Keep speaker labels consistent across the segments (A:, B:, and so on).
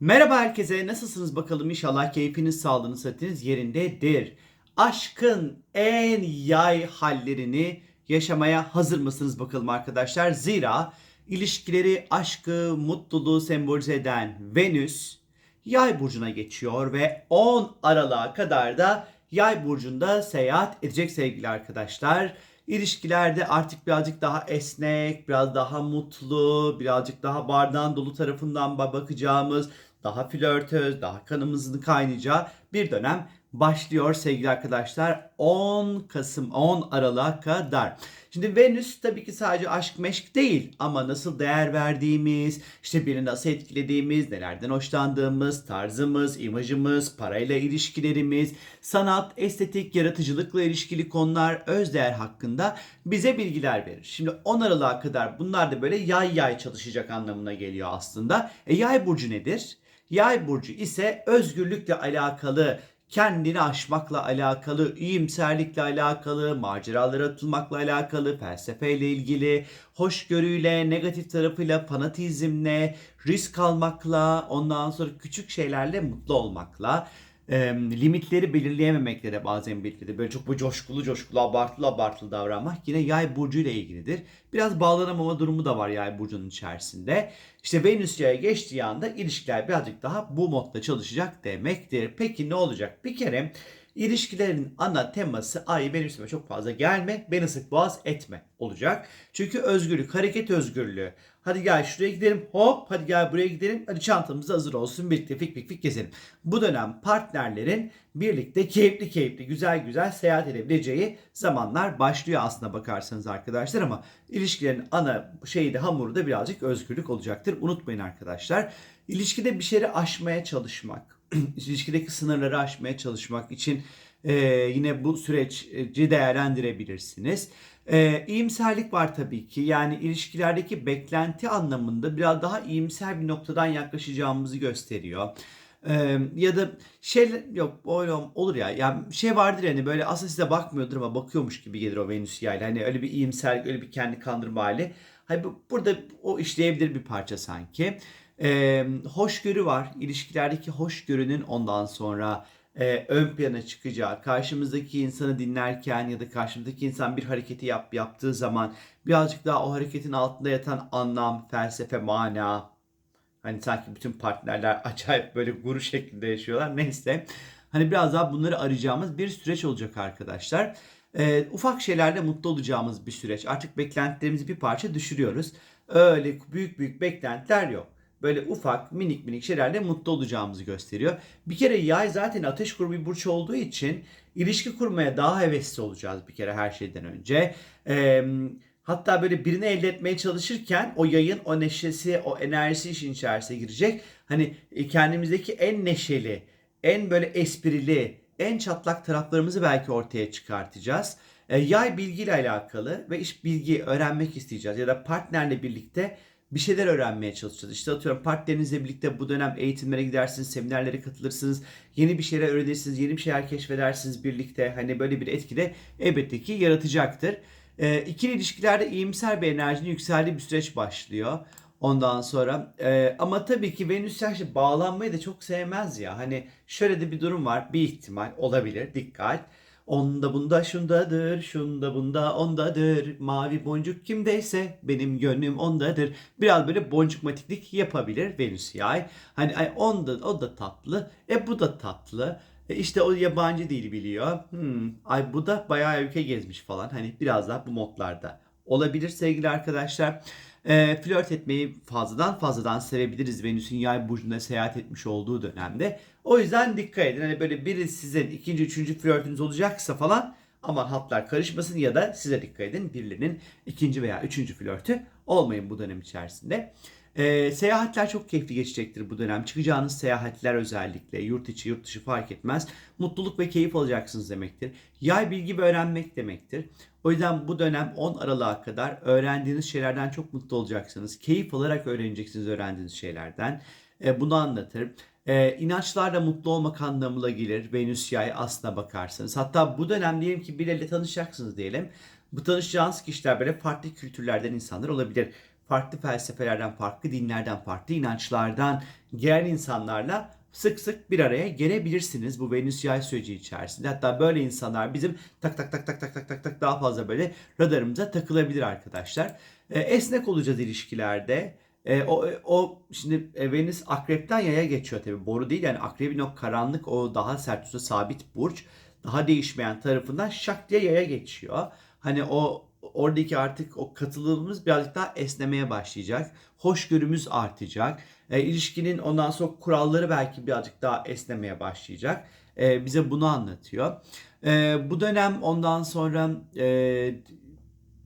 A: Merhaba herkese nasılsınız bakalım inşallah keyfiniz sağlığınız sıhhatiniz yerindedir. Aşkın en yay hallerini yaşamaya hazır mısınız bakalım arkadaşlar? Zira ilişkileri, aşkı, mutluluğu sembolize eden Venüs yay burcuna geçiyor ve 10 Aralık'a kadar da yay burcunda seyahat edecek sevgili arkadaşlar. İlişkilerde artık birazcık daha esnek, biraz daha mutlu, birazcık daha bardağın dolu tarafından ba- bakacağımız, daha flörtöz, daha kanımızın kaynayacağı bir dönem başlıyor sevgili arkadaşlar. 10 Kasım, 10 Aralık'a kadar. Şimdi Venüs tabii ki sadece aşk meşk değil ama nasıl değer verdiğimiz, işte birini nasıl etkilediğimiz, nelerden hoşlandığımız, tarzımız, imajımız, parayla ilişkilerimiz, sanat, estetik, yaratıcılıkla ilişkili konular, öz değer hakkında bize bilgiler verir. Şimdi 10 Aralık'a kadar bunlar da böyle yay yay çalışacak anlamına geliyor aslında. E yay burcu nedir? Yay burcu ise özgürlükle alakalı, kendini aşmakla alakalı, iyimserlikle alakalı, maceralara atılmakla alakalı, felsefeyle ilgili, hoşgörüyle, negatif tarafıyla, fanatizmle, risk almakla, ondan sonra küçük şeylerle mutlu olmakla, e, limitleri belirleyememekle de bazen birlikte böyle çok bu coşkulu coşkulu abartılı abartılı davranmak yine yay burcuyla ilgilidir. Biraz bağlanamama durumu da var yay burcunun içerisinde. İşte Venüs yaya geçtiği anda ilişkiler birazcık daha bu modda çalışacak demektir. Peki ne olacak? Bir kere ilişkilerin ana teması ay benim üstüme çok fazla gelme, beni sık boğaz etme olacak. Çünkü özgürlük, hareket özgürlüğü. Hadi gel şuraya gidelim, hop hadi gel buraya gidelim. Hadi çantamız hazır olsun, birlikte fik fik fik gezelim. Bu dönem partnerlerin birlikte keyifli keyifli, güzel güzel seyahat edebileceği zamanlar başlıyor aslında bakarsanız arkadaşlar ama ilişkilerin ana şeyi de hamuru da birazcık özgürlük olacaktır. Unutmayın arkadaşlar. İlişkide bir şeyleri aşmaya çalışmak, ilişkideki sınırları aşmaya çalışmak için e, yine bu süreci değerlendirebilirsiniz. E, iyimserlik var tabii ki. Yani ilişkilerdeki beklenti anlamında biraz daha iyimser bir noktadan yaklaşacağımızı gösteriyor. E, ya da şey yok öyle olur ya. Yani şey vardır yani böyle aslında size bakmıyordur ama bakıyormuş gibi gelir o Venüs yayla. Hani öyle bir iyimserlik, öyle bir kendi kandırma hali. Hani bu, burada o işleyebilir bir parça sanki. Ee, hoşgörü var. İlişkilerdeki hoşgörünün ondan sonra e, ön plana çıkacağı, karşımızdaki insanı dinlerken ya da karşımızdaki insan bir hareketi yap, yaptığı zaman birazcık daha o hareketin altında yatan anlam, felsefe, mana. Hani sanki bütün partnerler acayip böyle guru şeklinde yaşıyorlar. Neyse. Hani biraz daha bunları arayacağımız bir süreç olacak arkadaşlar. Ee, ufak şeylerle mutlu olacağımız bir süreç. Artık beklentilerimizi bir parça düşürüyoruz. Öyle büyük büyük beklentiler yok böyle ufak minik minik şeylerle mutlu olacağımızı gösteriyor. Bir kere yay zaten ateş grubu burç olduğu için ilişki kurmaya daha hevesli olacağız bir kere her şeyden önce. Ee, hatta böyle birini elde etmeye çalışırken o yayın o neşesi o enerjisi işin içerisine girecek. Hani e, kendimizdeki en neşeli en böyle esprili en çatlak taraflarımızı belki ortaya çıkartacağız. E, yay bilgiyle alakalı ve iş bilgi öğrenmek isteyeceğiz ya da partnerle birlikte bir şeyler öğrenmeye çalışacağız. İşte atıyorum partnerinizle birlikte bu dönem eğitimlere gidersiniz, seminerlere katılırsınız, yeni bir şeyler öğrenirsiniz, yeni bir şeyler keşfedersiniz birlikte. Hani böyle bir etki de elbette ki yaratacaktır. E, ikili ilişkilerde iyimser bir enerjinin yükseldiği bir süreç başlıyor. Ondan sonra e, ama tabii ki Venüs yaşı bağlanmayı da çok sevmez ya. Hani şöyle de bir durum var. Bir ihtimal olabilir. Dikkat. Onda bunda şundadır, şunda bunda ondadır. Mavi boncuk kimdeyse benim gönlüm ondadır. Biraz böyle boncuk matiklik yapabilir Venüs yay. Hani ay onda o da tatlı. E bu da tatlı. E işte o yabancı dil biliyor. Hmm, ay bu da bayağı ülke gezmiş falan. Hani biraz daha bu modlarda olabilir sevgili arkadaşlar. E, flört etmeyi fazladan fazladan sevebiliriz Venüs'ün yay burcunda seyahat etmiş olduğu dönemde. O yüzden dikkat edin. Hani böyle biri size ikinci, üçüncü flörtünüz olacaksa falan aman hatlar karışmasın ya da size dikkat edin birilerinin ikinci veya üçüncü flörtü olmayın bu dönem içerisinde. Ee, seyahatler çok keyifli geçecektir bu dönem. Çıkacağınız seyahatler özellikle yurt içi yurt dışı fark etmez. Mutluluk ve keyif alacaksınız demektir. Yay bilgi ve öğrenmek demektir. O yüzden bu dönem 10 Aralık'a kadar öğrendiğiniz şeylerden çok mutlu olacaksınız. Keyif alarak öğreneceksiniz öğrendiğiniz şeylerden. Ee, bunu anlatır. Ee, inançlarla mutlu olmak anlamına gelir. Venüs yay aslına bakarsanız. Hatta bu dönem diyelim ki biriyle tanışacaksınız diyelim. Bu tanışacağınız kişiler böyle farklı kültürlerden insanlar olabilir. Farklı felsefelerden, farklı dinlerden, farklı inançlardan gelen insanlarla sık sık bir araya gelebilirsiniz bu Venüs yay süreci içerisinde. Hatta böyle insanlar bizim tak tak tak tak tak tak tak tak daha fazla böyle radarımıza takılabilir arkadaşlar. E, esnek olacağız ilişkilerde. E, o, o şimdi e, Venüs akrepten yaya geçiyor tabii. Boru değil yani akrebin o karanlık o daha sert üstü sabit burç daha değişmeyen tarafından şak diye yaya geçiyor. Hani o oradaki artık o katılımımız birazcık daha esnemeye başlayacak. Hoşgörümüz artacak. E, ilişkinin ondan sonra kuralları belki birazcık daha esnemeye başlayacak. E, bize bunu anlatıyor. E, bu dönem ondan sonra e,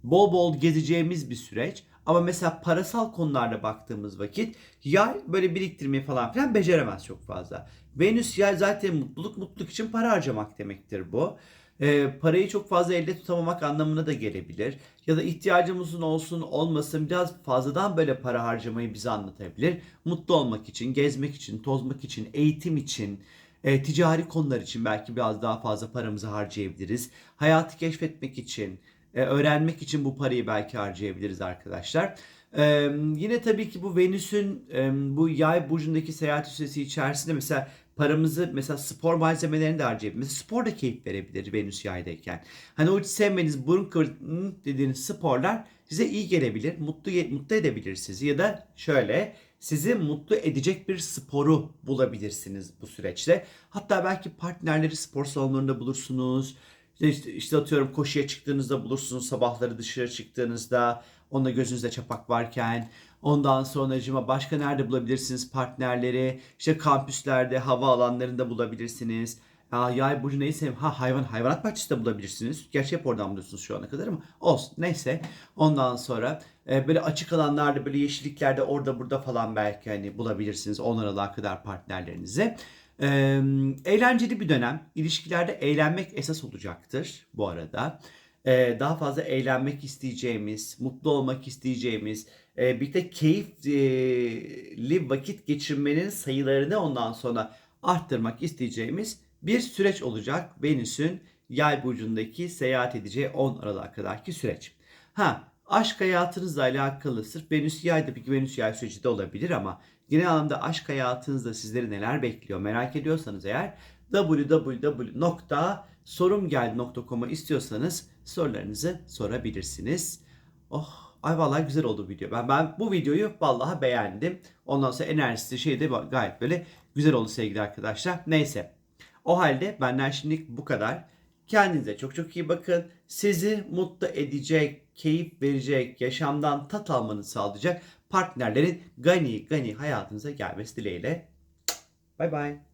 A: bol bol gezeceğimiz bir süreç. Ama mesela parasal konularda baktığımız vakit yay böyle biriktirmeyi falan filan beceremez çok fazla. Venüs yay zaten mutluluk mutluluk için para harcamak demektir bu. Ee, parayı çok fazla elde tutamamak anlamına da gelebilir. Ya da ihtiyacımızın olsun olmasın biraz fazladan böyle para harcamayı bize anlatabilir. Mutlu olmak için, gezmek için, tozmak için, eğitim için, e, ticari konular için belki biraz daha fazla paramızı harcayabiliriz. Hayatı keşfetmek için, e, öğrenmek için bu parayı belki harcayabiliriz arkadaşlar. E, yine tabii ki bu Venüs'ün e, bu yay burcundaki seyahat süresi içerisinde mesela paramızı mesela spor malzemelerini de harcayabiliriz. Mesela spor da keyif verebilir Venüs yaydayken. Hani o hiç sevmediğiniz burun kıvırt "Hmm" dediğiniz sporlar size iyi gelebilir. Mutlu mutlu edebilir sizi ya da şöyle sizi mutlu edecek bir sporu bulabilirsiniz bu süreçte. Hatta belki partnerleri spor salonlarında bulursunuz. İşte, işte atıyorum koşuya çıktığınızda bulursunuz sabahları dışarı çıktığınızda onda gözünüzde çapak varken ondan sonracıma başka nerede bulabilirsiniz partnerleri işte kampüslerde hava alanlarında bulabilirsiniz. Ya, yay burcu neyse ha hayvan hayvanat bahçesi de bulabilirsiniz. Gerçi hep oradan buluyorsunuz şu ana kadar ama olsun neyse. Ondan sonra e, böyle açık alanlarda böyle yeşilliklerde orada burada falan belki hani bulabilirsiniz 10 Aralık'a kadar partnerlerinizi. Ee, eğlenceli bir dönem. İlişkilerde eğlenmek esas olacaktır bu arada. Ee, daha fazla eğlenmek isteyeceğimiz, mutlu olmak isteyeceğimiz, e, bir de keyifli vakit geçirmenin sayılarını ondan sonra arttırmak isteyeceğimiz bir süreç olacak. Venüs'ün yay burcundaki seyahat edeceği 10 Aralık'a kadarki süreç. Ha aşk hayatınızla alakalı sırf Venüs yay tabii ki Venüs yay süreci de olabilir ama genel anlamda aşk hayatınızda sizleri neler bekliyor merak ediyorsanız eğer www.sorumgel.com'a istiyorsanız sorularınızı sorabilirsiniz. Oh ay vallahi güzel oldu video. Ben ben bu videoyu vallahi beğendim. Ondan sonra enerjisi şey de gayet böyle güzel oldu sevgili arkadaşlar. Neyse. O halde benden şimdilik bu kadar. Kendinize çok çok iyi bakın. Sizi mutlu edecek, keyif verecek, yaşamdan tat almanızı sağlayacak partnerlerin gani gani hayatınıza gelmesi dileğiyle. Bay bay.